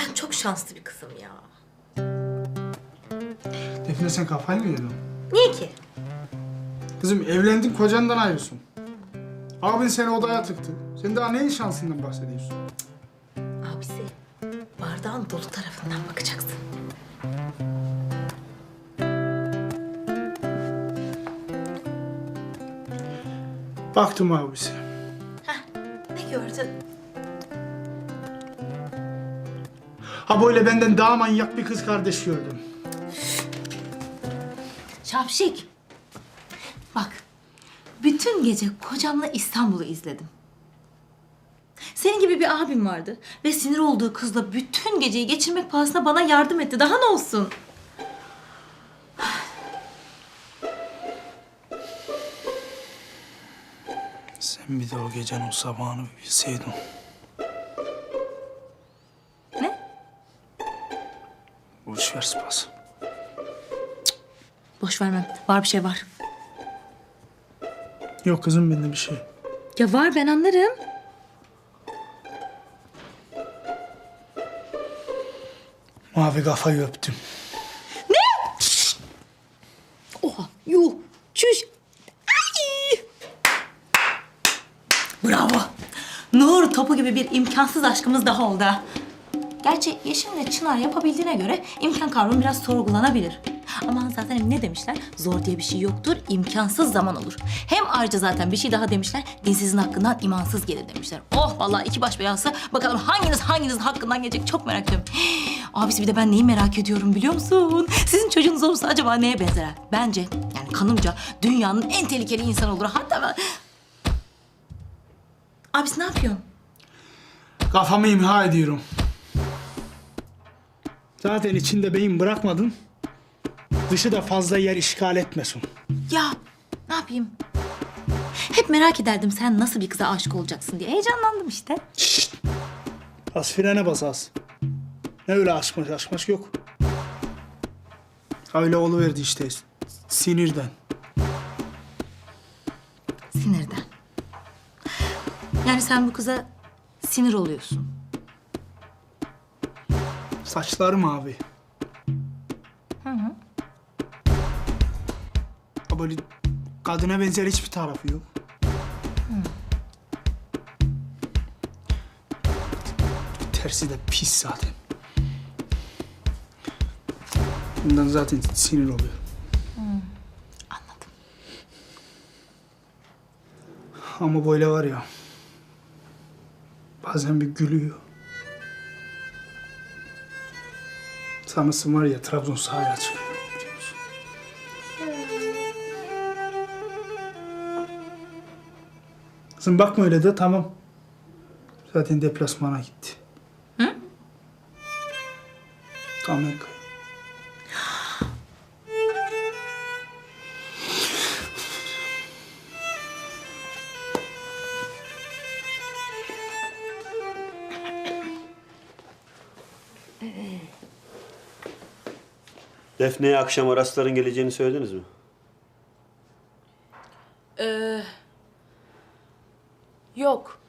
Ben çok şanslı bir kızım ya. Defne sen kafayı mı yedin? Niye ki? Kızım evlendin kocandan ayrılsın. Abin seni odaya tıktı. Sen daha neyin şansından bahsediyorsun? Abisi, bardağın dolu tarafından bakacaksın. Baktım abisi. Ha böyle benden daha manyak bir kız kardeş gördüm. Şapşik. Bak, bütün gece kocamla İstanbul'u izledim. Senin gibi bir abim vardı ve sinir olduğu kızla bütün geceyi geçirmek pahasına bana yardım etti. Daha ne olsun? Sen bir de o gecenin o sabahını bilseydin. Ver Spas. Boş vermem. Var bir şey var. Yok kızım bende bir şey. Ya var ben anlarım. Mavi kafayı öptüm. Oha, yuh, çüş. Ay! Bravo. Nur topu gibi bir imkansız aşkımız daha oldu. ha. Gerçi Yeşim'le Çınar yapabildiğine göre imkan kavramı biraz sorgulanabilir. Ama zaten ne demişler? Zor diye bir şey yoktur, imkansız zaman olur. Hem ayrıca zaten bir şey daha demişler, dinsizin hakkından imansız gelir demişler. Oh vallahi iki baş belası. Bakalım hanginiz hanginizin hakkından gelecek çok merak ediyorum. Abisi bir de ben neyi merak ediyorum biliyor musun? Sizin çocuğunuz olursa acaba neye benzer? Bence yani kanımca dünyanın en tehlikeli insanı olur. Hatta ben... Abisi ne yapıyorsun? Kafamı imha ediyorum. Zaten içinde beyin bırakmadın. Dışı da fazla yer işgal etmesin. Ya ne yapayım? Hep merak ederdim sen nasıl bir kıza aşık olacaksın diye. Heyecanlandım işte. Şşt! Az frene bas az. Ne öyle aşkmış aşkmış yok. Öyle oluverdi işte. Sinirden. Sinirden. Yani sen bu kıza sinir oluyorsun. Saçları mavi. Hı hı. Böyle kadına benzer hiçbir tarafı yok. Tersi de pis zaten. Bundan zaten sinir oluyor. Anladım. Ama böyle var ya. Bazen bir gülüyor. Sanırsın var ya Trabzon sahaya çıkıyor. Kızım bakma öyle de tamam. Zaten deplasmana gitti. Hı? Amerika. Defne'ye akşam Arasların geleceğini söylediniz mi? Yok.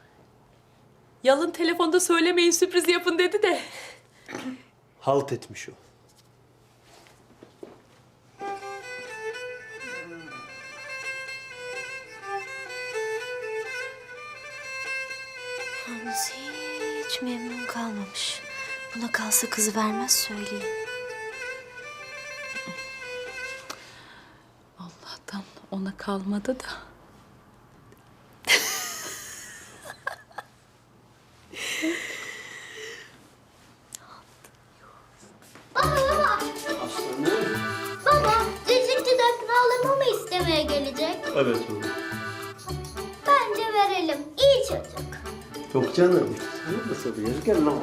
Yalın telefonda söylemeyin sürpriz yapın dedi de. Halt etmiş o. Yalnız hiç memnun kalmamış. Buna kalsa kızı vermez söyleyeyim. Kalmadı da. Baba, cicikçiden ağlamamı istemeye gelecek. Evet oğlum. Bence verelim. İyi çocuk. Yok canım. Sen nasıl bir Gel lan.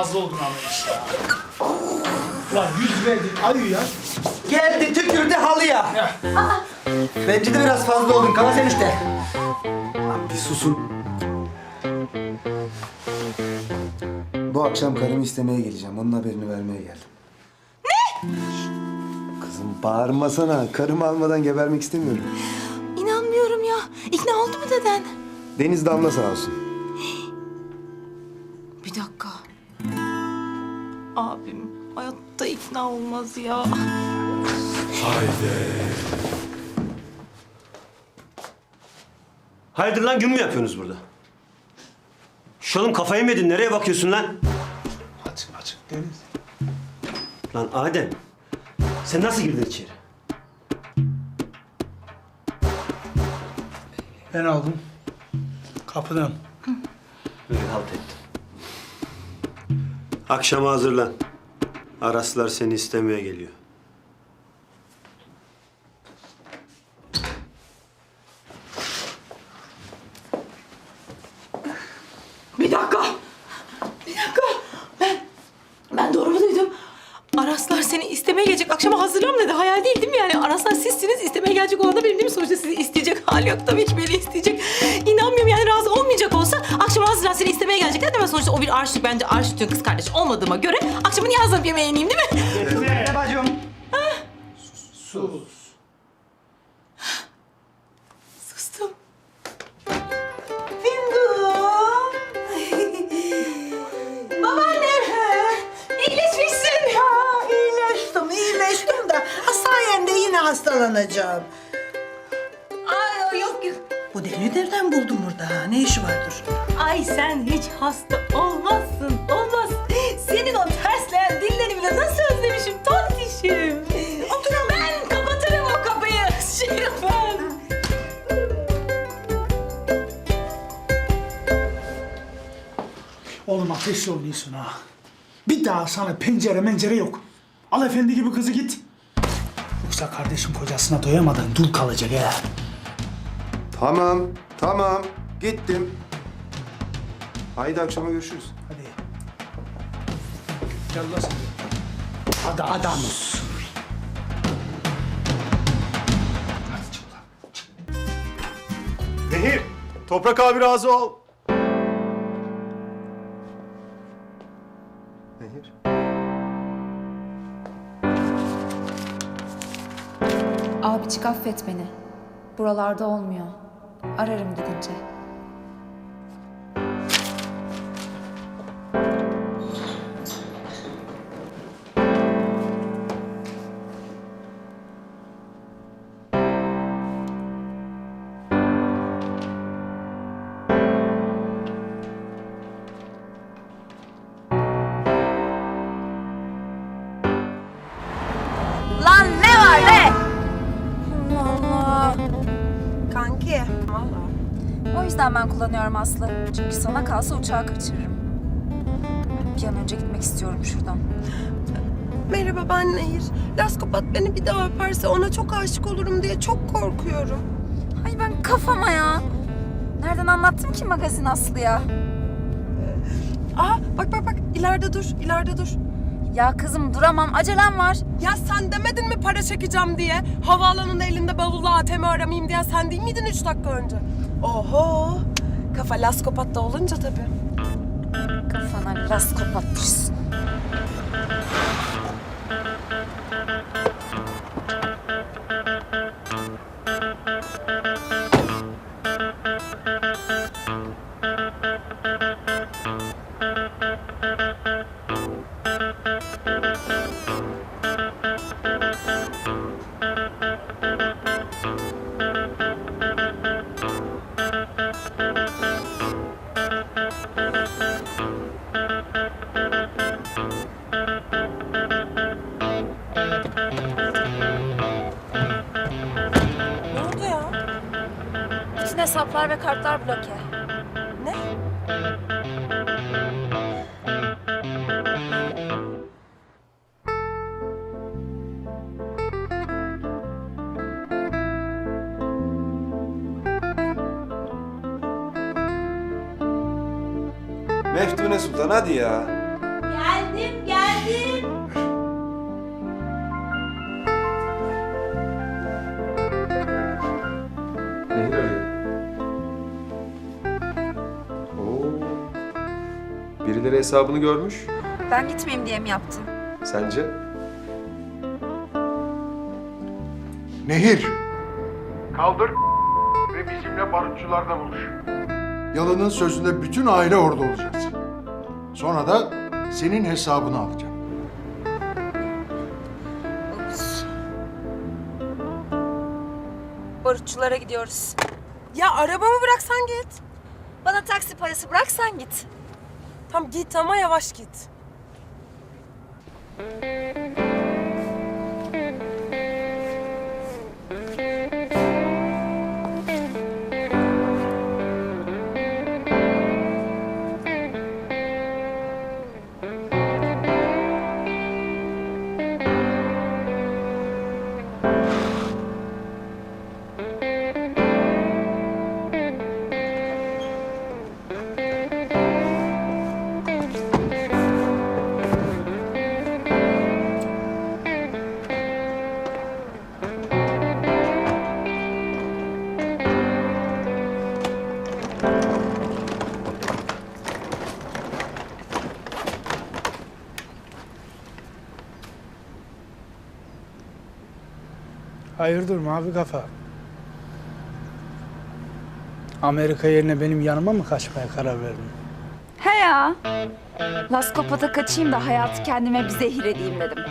Fazla oldun ama işte. Lan yüz verdin ayı ya. Geldi tükürdü halıya. Bence de biraz fazla oldun kala sen işte. Lan bir susun. Bu akşam karımı istemeye geleceğim. Onun haberini vermeye geldim. Ne? Kızım bağırmasana. Karımı almadan gebermek istemiyorum. İnanmıyorum ya. İkna oldu mu deden? Deniz Damla sağ olsun. Bir dakika. Abim hayatta ikna olmaz ya. Hayırdır lan gün mü yapıyorsunuz burada? Şu oğlum kafayı mı yedin? Nereye bakıyorsun lan? Açık açık Deniz. Lan Adem. Sen nasıl girdin içeri? Ben aldım. Kapıdan. Böyle halt ettim. Akşama hazırlan. Araslar seni istemeye geliyor. Bir dakika. Bir dakika. Ben, ben doğru mu duydum? Araslar seni istemeye gelecek. Akşama hazırlan dedi. Hayal değil değil mi yani? Araslar sizsiniz. istemeye gelecek olan da benim değil mi? Sonuçta sizi isteyecek hali yok. Tabii ki beni isteyecek. İnanmıyorum yani razı olmayacak olsa akşama hazırlan seni istemeye gelecekler demez. Sonuçta o bir arşiv bence arşivin kız kardeş olmadığıma göre akşamın niye hazırlanıp yemeğe ineyim değil mi? Ne bacım? Oğlum ateşli oynuyorsun ha. Bir daha sana pencere mencere yok. Al efendi gibi kızı git. Yoksa kardeşim kocasına doyamadan dul kalacak ha. Tamam, tamam. Gittim. Haydi akşama görüşürüz. Hadi. Gel lan sen. Hadi adamız. Nehir, Toprak abi razı ol. Nehir. Abicik affet beni. Buralarda olmuyor. Ararım gidince. Kullanıyorum Aslı. Çünkü sana kalsa uçağı kaçırırım. Bir an önce gitmek istiyorum şuradan. Merhaba ben Nehir. Laskopat beni bir daha öperse ona çok aşık olurum diye çok korkuyorum. Ay ben kafama ya. Nereden anlattım ki magazin Aslı'ya? Aa bak bak bak ileride dur ileride dur. Ya kızım duramam acelem var. Ya sen demedin mi para çekeceğim diye? Havaalanında elinde bavulla ATM aramayayım diye sen değil miydin üç dakika önce? Oho kafa laskopatta olunca tabii. Kafana las Birileri hesabını görmüş. Ben gitmeyeyim diye mi yaptın? Sence? Nehir. Kaldır ve bizimle barutçularda buluş. Yalının sözünde bütün aile orada olacağız. Sonra da senin hesabını alacağım. Ups. Barutçulara gidiyoruz. Ya arabamı bıraksan git. Bana taksi parası bıraksan git. Tam git ama yavaş git. Hayırdır mavi kafa? Amerika yerine benim yanıma mı kaçmaya karar verdin? He ya. Laskopat'a kaçayım da hayatı kendime bir zehir edeyim dedim.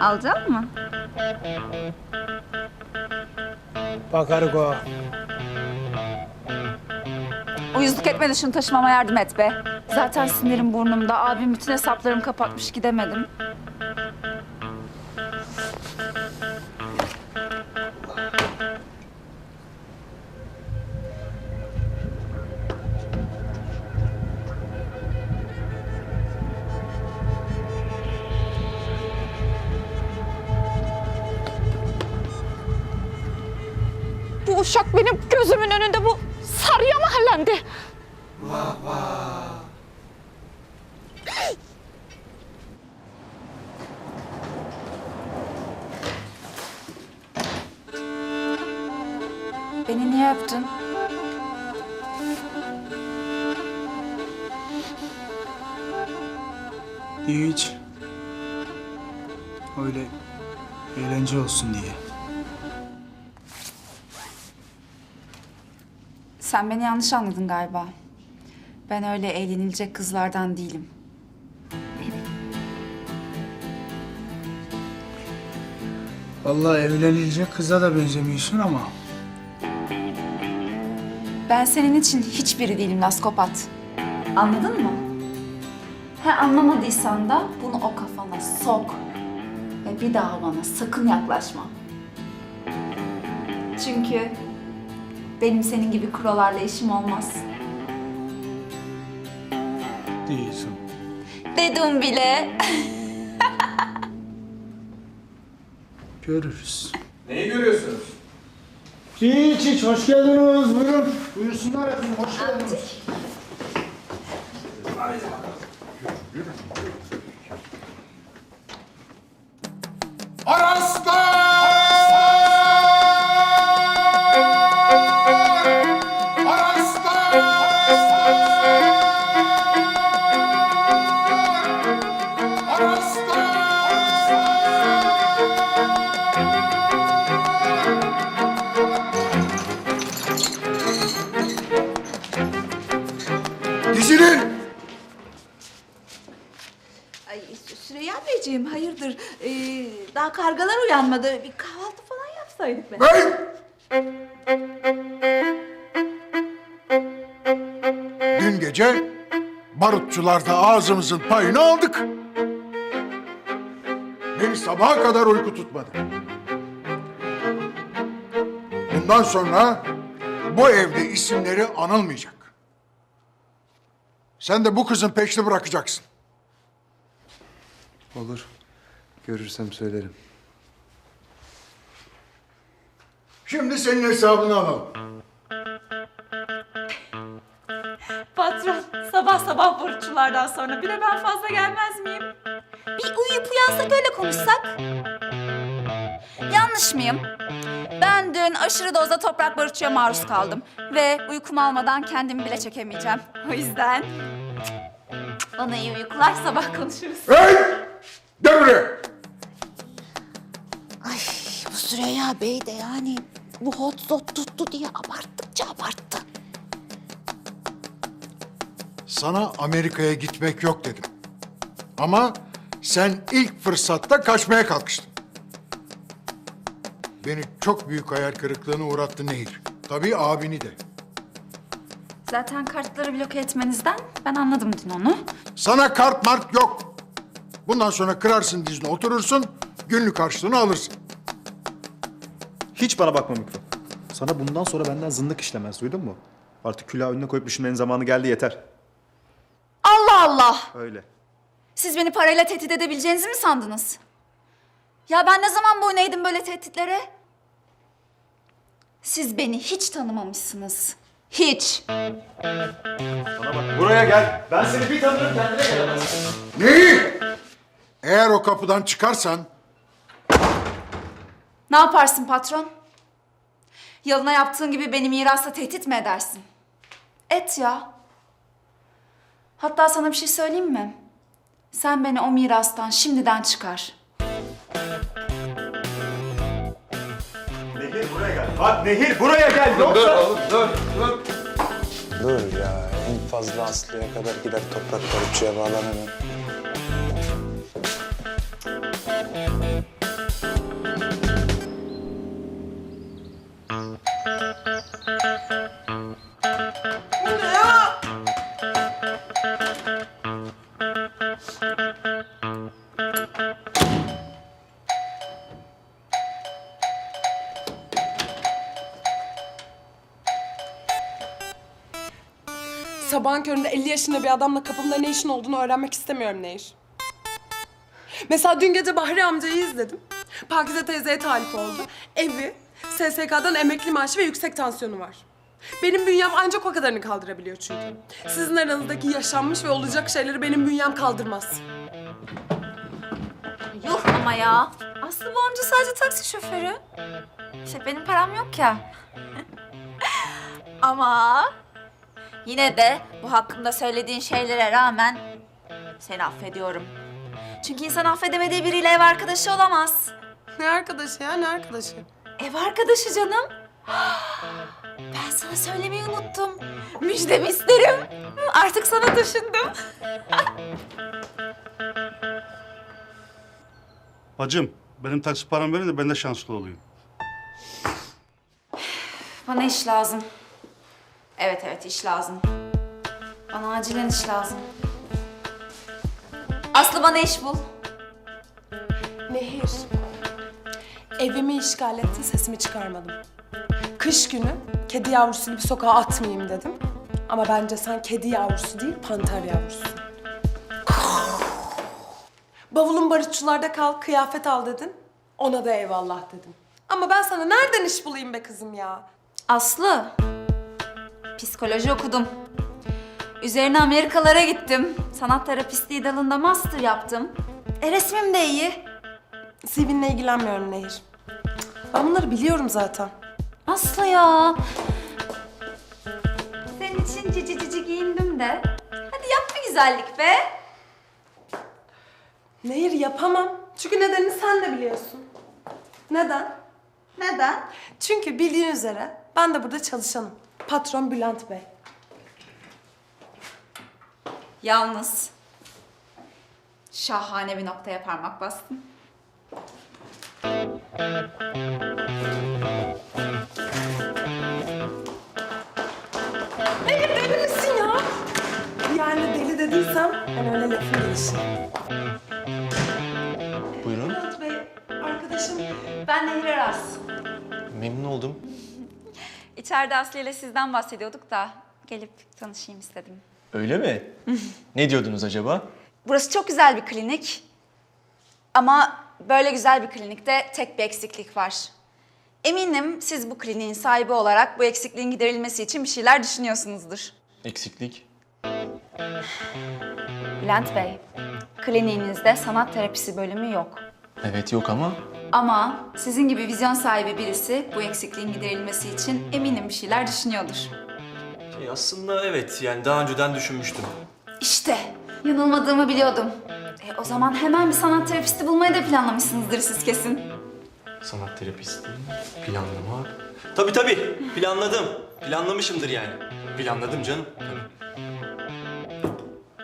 Alacak mı? Bakarık o. Uyuzluk etme de şunu taşımama yardım et be. Zaten sinirim burnumda. Abim bütün hesaplarımı kapatmış gidemedim. Uşak benim gözümün önünde bu sarıya mahallendi. Beni Sen beni yanlış anladın galiba. Ben öyle eğlenilecek kızlardan değilim. Vallahi evlenilecek kıza da benzemiyorsun ama. Ben senin için hiçbiri değilim Laskopat. Anladın mı? He anlamadıysan da bunu o kafana sok. Ve bir daha bana sakın yaklaşma. Çünkü benim senin gibi kurolarla işim olmaz. Değilsin. Dedim bile. Görürüz. Neyi görüyorsunuz? Hiç hiç hoş geldiniz. Buyurun. Buyursunlar efendim. Hoş geldiniz. Dizilin! Kargalar uyanmadı. Bir kahvaltı falan yapsaydık be. Hey! Dün gece barutçularda ağzımızın payını aldık. Beni sabaha kadar uyku tutmadı. Bundan sonra bu evde isimleri anılmayacak. Sen de bu kızın peşini bırakacaksın. Olur. Görürsem söylerim. Şimdi senin hesabını alalım. Patron sabah sabah borçlulardan sonra bir de ben fazla gelmez miyim? Bir uyuyup uyansak öyle konuşsak. Yanlış mıyım? Ben dün aşırı dozda toprak barutçuya maruz kaldım. Ve uykumu almadan kendimi bile çekemeyeceğim. O yüzden Bana iyi uykular sabah konuşuruz. Hey! Gel buraya. Ay bu Süreyya Bey de yani bu hot zot tuttu diye abarttıkça abarttı. Sana Amerika'ya gitmek yok dedim. Ama sen ilk fırsatta kaçmaya kalkıştın. Beni çok büyük hayal kırıklığına uğrattı Nehir. Tabii abini de. Zaten kartları bloke etmenizden ben anladım dün onu. Sana kart mart yok. Bundan sonra kırarsın dizine oturursun, günlük karşılığını alırsın. Hiç bana bakma Mikro. Sana bundan sonra benden zındık işlemez duydun mu? Artık külahı önüne koyup düşünmenin zamanı geldi yeter. Allah Allah! Öyle. Siz beni parayla tehdit edebileceğinizi mi sandınız? Ya ben ne zaman boyun eğdim böyle tehditlere? Siz beni hiç tanımamışsınız. Hiç. Buraya gel. Ben seni bir tanırım kendine gelemezsin. Nehir! Eğer o kapıdan çıkarsan Ne yaparsın patron? Yalına yaptığın gibi beni mirasla tehdit mi edersin? Et ya. Hatta sana bir şey söyleyeyim mi? Sen beni o mirastan şimdiden çıkar. Nehir buraya gel. Bak Nehir buraya gel. Yoksa... dur, dur. Dur ya, en fazla Aslı'ya kadar gider toprak barutçuya bağlanamam. Sabahın köründe 50 yaşında bir adamla kapımda ne işin olduğunu öğrenmek istemiyorum Nehir. Mesela dün gece Bahri amcayı izledim. Pakize teyzeye talip oldu. Evi, SSK'dan emekli maaşı ve yüksek tansiyonu var. Benim bünyem ancak o kadarını kaldırabiliyor çünkü. Sizin aranızdaki yaşanmış ve olacak şeyleri benim bünyem kaldırmaz. Yuh ama ya. Aslı bu amca sadece taksi şoförü. İşte benim param yok ya. ama yine de bu hakkımda söylediğin şeylere rağmen seni affediyorum. Çünkü insan affedemediği biriyle ev arkadaşı olamaz. Ne arkadaşı ya, ne arkadaşı? Ev arkadaşı canım. Ben sana söylemeyi unuttum. Müjdemi isterim. Artık sana taşındım. Bacım, benim taksi param verin de ben de şanslı olayım. Bana iş lazım. Evet evet iş lazım. Bana acilen iş lazım. Aslı bana iş bul. Nehir. Evimi işgal etti, sesimi çıkarmadım. Kış günü kedi yavrusu gibi sokağa atmayayım dedim. Ama bence sen kedi yavrusu değil, panter yavrusun. Bavulun barutçularda kal, kıyafet al dedin. Ona da eyvallah dedim. Ama ben sana nereden iş bulayım be kızım ya? Aslı. Psikoloji okudum. Üzerine Amerikalara gittim. Sanat terapistliği dalında master yaptım. E resmim de iyi. CV'nle ilgilenmiyorum Nehir. Ben bunları biliyorum zaten. Aslı ya. Senin için cici cici giyindim de. Hadi yap bir güzellik be. Nehir yapamam. Çünkü nedenini sen de biliyorsun. Neden? Neden? Çünkü bildiğin üzere ben de burada çalışanım. Patron Bülent Bey. Yalnız şahane bir noktaya parmak bastın. Nehir deli misin ya? Yani deli dediysem ben öyle lafın gelişi. Buyurun. Bülent Bey, arkadaşım Ben Nehir Aras. Memnun oldum. İçeride Aslı ile sizden bahsediyorduk da gelip tanışayım istedim. Öyle mi? ne diyordunuz acaba? Burası çok güzel bir klinik. Ama böyle güzel bir klinikte tek bir eksiklik var. Eminim siz bu kliniğin sahibi olarak bu eksikliğin giderilmesi için bir şeyler düşünüyorsunuzdur. Eksiklik. Bülent Bey, kliniğinizde sanat terapisi bölümü yok. Evet yok ama Ama sizin gibi vizyon sahibi birisi bu eksikliğin giderilmesi için eminim bir şeyler düşünüyordur. şey aslında evet yani daha önceden düşünmüştüm. İşte Yanılmadığımı biliyordum. E, o zaman hemen bir sanat terapisti bulmayı da planlamışsınızdır siz kesin. Sanat terapisti, planlamak. Tabii tabii, planladım. Planlamışımdır yani. Planladım canım. Tabii.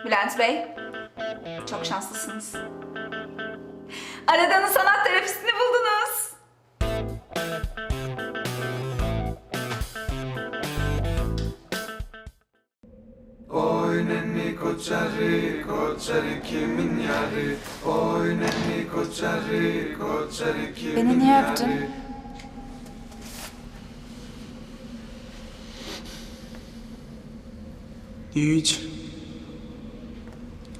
Bülent Bey, çok şanslısınız. Aradığınız sanat terapistini buldunuz. Oy nenni koçarı, koçarı kimin yarı? Oy nenni koçarı, koçarı kimin Beni niye öptün? Hiç.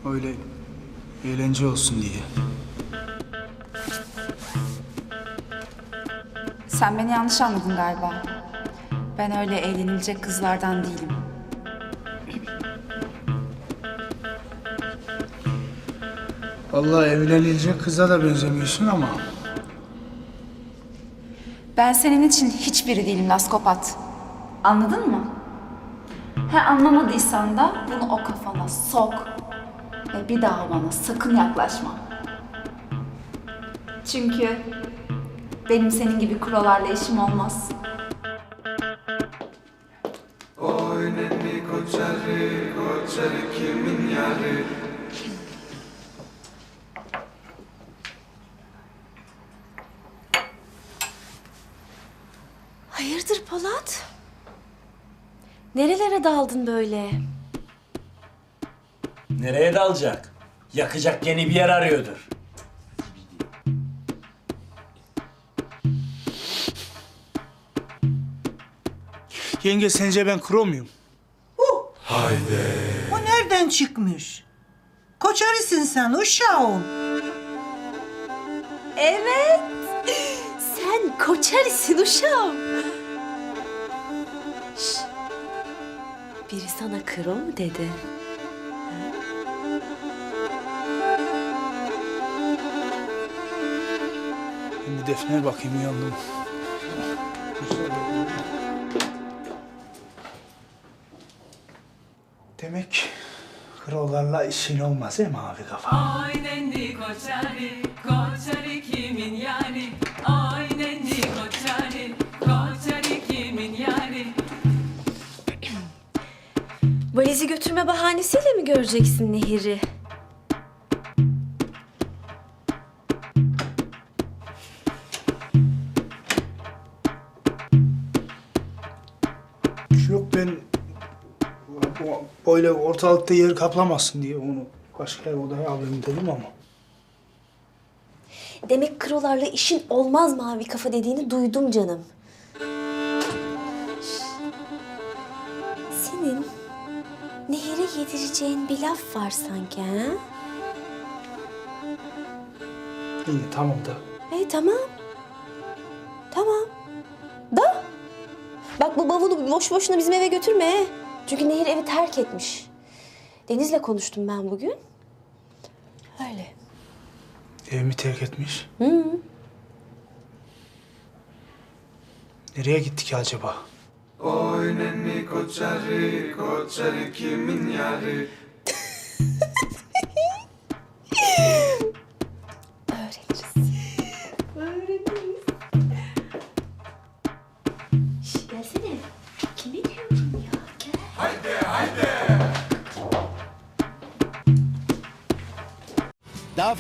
Öyle eğlence olsun diye. Sen beni yanlış anladın galiba. Ben öyle eğlenilecek kızlardan değilim. Vallahi evlenilecek kıza da benzemiyorsun ama. Ben senin için hiçbiri değilim Laskopat. Anladın mı? He anlamadıysan da bunu o kafana sok. Ve bir daha bana sakın yaklaşma. Çünkü benim senin gibi kurolarla işim olmaz. Oy nenni koçarı, koçarı kimin yarı? Hayırdır Polat? Nerelere daldın böyle? Nereye dalacak? Yakacak yeni bir yer arıyordur. Yenge sence ben kro muyum? O nereden çıkmış? Koçarısın sen uşağım. Evet. Sen koçarısın uşağım. Şş. Biri sana kro mu dedi? Ben bir Defne'ye bakayım uyandım. Krolarla işin olmaz he mavi kafa? Aynenli koçari, koçari kimin yani? Aynenli koçari, koçari kimin yani? Valizi götürme bahanesiyle mi göreceksin Nehir'i? Böyle ortalıkta yer kaplamasın diye onu başka odaya alayım dedim ama. Demek krolarla işin olmaz mavi kafa dediğini duydum canım. Senin Nehir'e yedireceğin bir laf var sanki ha? İyi tamam da. Hey tamam. Tamam. Da. Bak bu bavulu boş boşuna bizim eve götürme. Çünkü Nehir evi terk etmiş. Deniz'le konuştum ben bugün. Öyle. Evimi terk etmiş. Hı. Nereye gitti ki acaba? Oy nenni koçarı, koçarı kimin yarı?